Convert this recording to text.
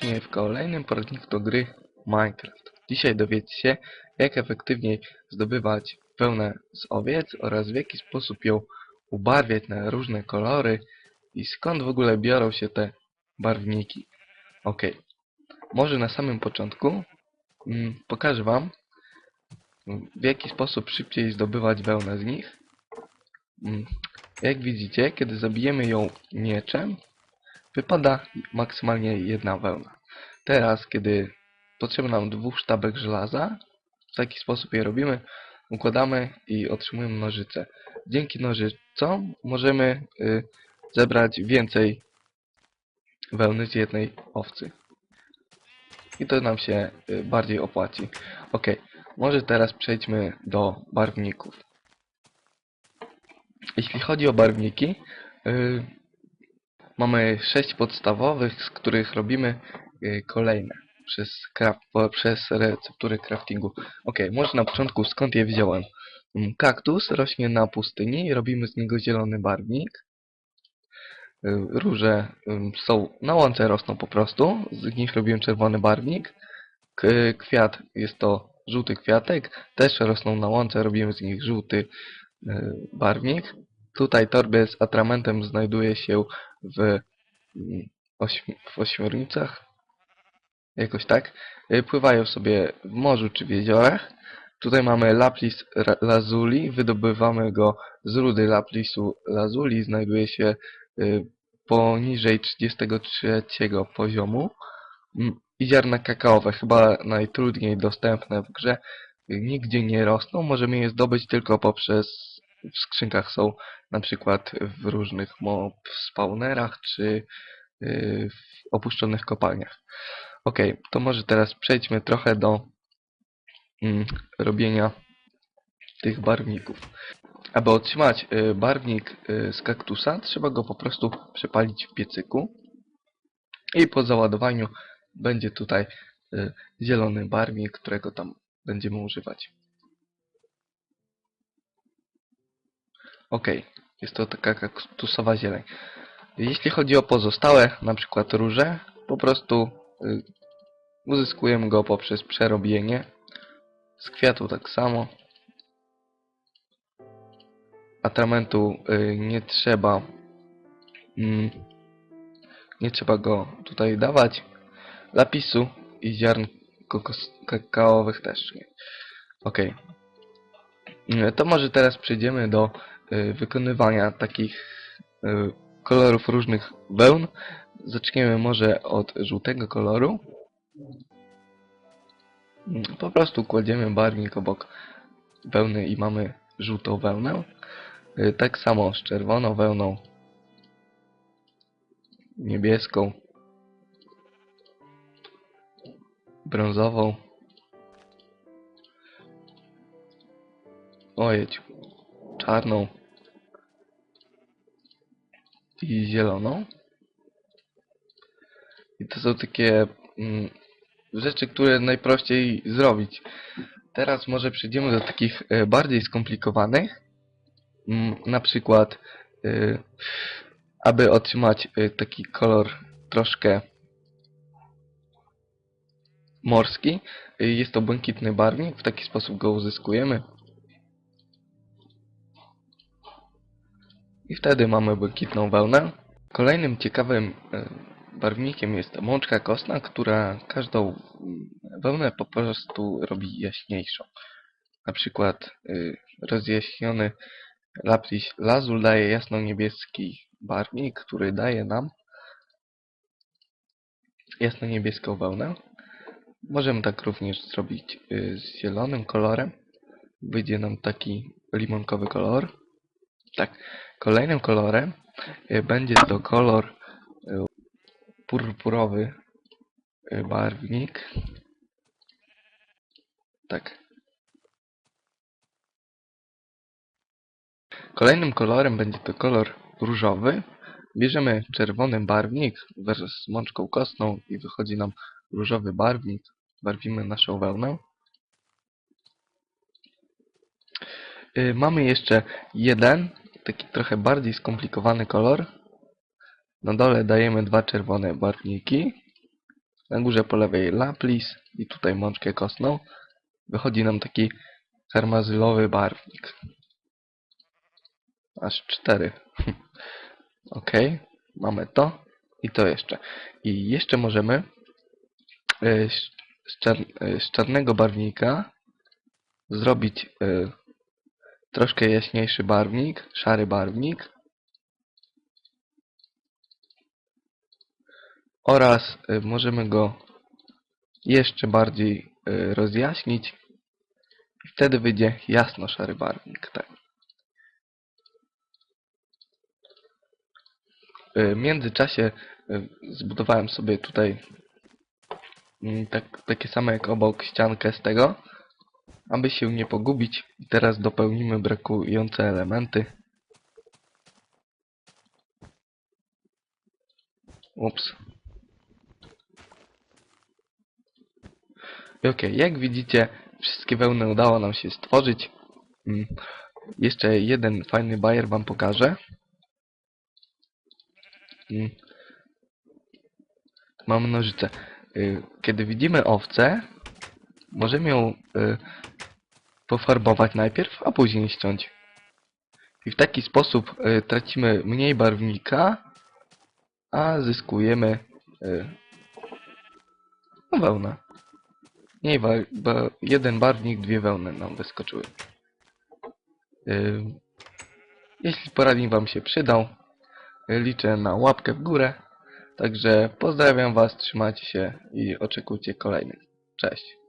serdecznie w kolejnym poradniku gry Minecraft. Dzisiaj dowiecie się, jak efektywniej zdobywać wełnę z owiec oraz w jaki sposób ją ubarwiać na różne kolory i skąd w ogóle biorą się te barwniki. Ok, może na samym początku mm, pokażę Wam, w jaki sposób szybciej zdobywać wełnę z nich. Mm, Jak widzicie, kiedy zabijemy ją mieczem, wypada maksymalnie jedna wełna. Teraz, kiedy potrzeba nam dwóch sztabek żelaza, w taki sposób je robimy, układamy i otrzymujemy nożyce. Dzięki nożycom możemy y, zebrać więcej wełny z jednej owcy. I to nam się y, bardziej opłaci. Ok, może teraz przejdźmy do barwników. Jeśli chodzi o barwniki, y, Mamy sześć podstawowych, z których robimy y, kolejne przez, przez receptury craftingu. Ok, może na początku skąd je wziąłem. Mm, Kaktus rośnie na pustyni i robimy z niego zielony barwnik. Y, Róże są na łące rosną po prostu, z nich robiłem czerwony barwnik. Kwiat jest to żółty kwiatek, też rosną na łące, robimy z nich żółty y, barwnik. Tutaj torby z atramentem znajduje się w, ośm w ośmiornicach. Jakoś tak. Y, Pływają sobie w morzu czy w jeziorach. Tutaj mamy lapis lazuli. Wydobywamy go z rudy lapisu lazuli. Znajduje się y, poniżej 33 poziomu. I ziarna kakaowe, chyba najtrudniej dostępne w grze. Nigdzie nie rosną. Możemy je zdobyć tylko poprzez w skrzynkach są na przykład w różnych mob spawnerach czy yy, w opuszczonych kopalniach. Ok, to może teraz przejdźmy trochę do mm, robienia tych barwników. Aby otrzymać y, barwnik y, z kaktusa, trzeba go po prostu przepalić w piecyku i po załadowaniu będzie tutaj y, zielony barwnik, którego tam będziemy używać. Ok, jest to taka kaktusowa zieleń. Jeśli chodzi o pozostałe, na przykład róże, po prostu y, uzyskujemy go poprzez przerobienie. Z kwiatu tak samo. Atramentu y, nie trzeba mm, nie trzeba go tutaj dawać. Lapisu i ziarn kakaowych też nie. Ok. To może teraz przejdziemy do wykonywania takich y, kolorów różnych wełn. Zaczniemy może od żółtego koloru. Po prostu kładziemy barwnik obok wełny i mamy żółtą wełnę. Y, Tak samo z czerwoną wełną, niebieską, brązową. Ojej, czarną i zieloną. I to są takie mm, rzeczy, które najprościej zrobić. Teraz może przejdziemy do takich e, bardziej skomplikowanych. Mm, na przykład, e, aby otrzymać e, taki kolor troszkę morski, e, jest to błękitny barwnik. W taki sposób go uzyskujemy. I wtedy mamy błękitną wełnę. Kolejnym ciekawym e, barwnikiem jest mączka kostna, która każdą mm, wełnę po prostu robi jaśniejszą. Na przykład y, rozjaśniony lapis lazul daje jasno-niebieski barwnik, który daje nam jasno-niebieską wełnę. Możemy tak również zrobić y, z zielonym kolorem. Wyjdzie nam taki limonkowy kolor. Tak. Kolejnym kolorem y, będzie to kolor y, purpurowy y, barwnik. Tak. Kolejnym kolorem będzie to kolor różowy. Bierzemy czerwony barwnik wraz z mączką kostną i wychodzi nam różowy barwnik. Barwimy naszą wełnę. Mamy jeszcze jeden, taki trochę bardziej skomplikowany kolor. Na dole dajemy dwa czerwone barwniki. Na górze po lewej lapis i tutaj mączkę kostną. Wychodzi nam taki karmazylowy barwnik. Aż cztery. ok, mamy to i to jeszcze. I jeszcze możemy e, e, z czarnego barwnika zrobić e, troszkę jaśniejszy barwnik, szary barwnik. Oraz y, możemy go jeszcze bardziej y, rozjaśnić i wtedy wyjdzie jasno szary barwnik. Tak. Y, W międzyczasie zbudowałem sobie tutaj mm, tak, takie same jak obok ściankę z tego, aby się nie pogubić. Teraz dopełnimy brakujące elementy. Ups. I Okej, jak widzicie, wszystkie wełny udało nam się stworzyć. Mm, Jeszcze jeden fajny bajer wam pokażę. Mm. Mamy nożyce. Y, Kiedy widzimy owcę, możemy ją y, pofarbować najpierw, a później ściąć. I w taki sposób y, tracimy mniej barwnika, a zyskujemy y, wełnę. Nie, ba, jeden barwnik, dwie wełny nam wyskoczyły. Ym, jeśli poradnik Wam się przydał, y, liczę na łapkę w górę. Także pozdrawiam Was, trzymajcie się i oczekujcie kolejnych. Cześć.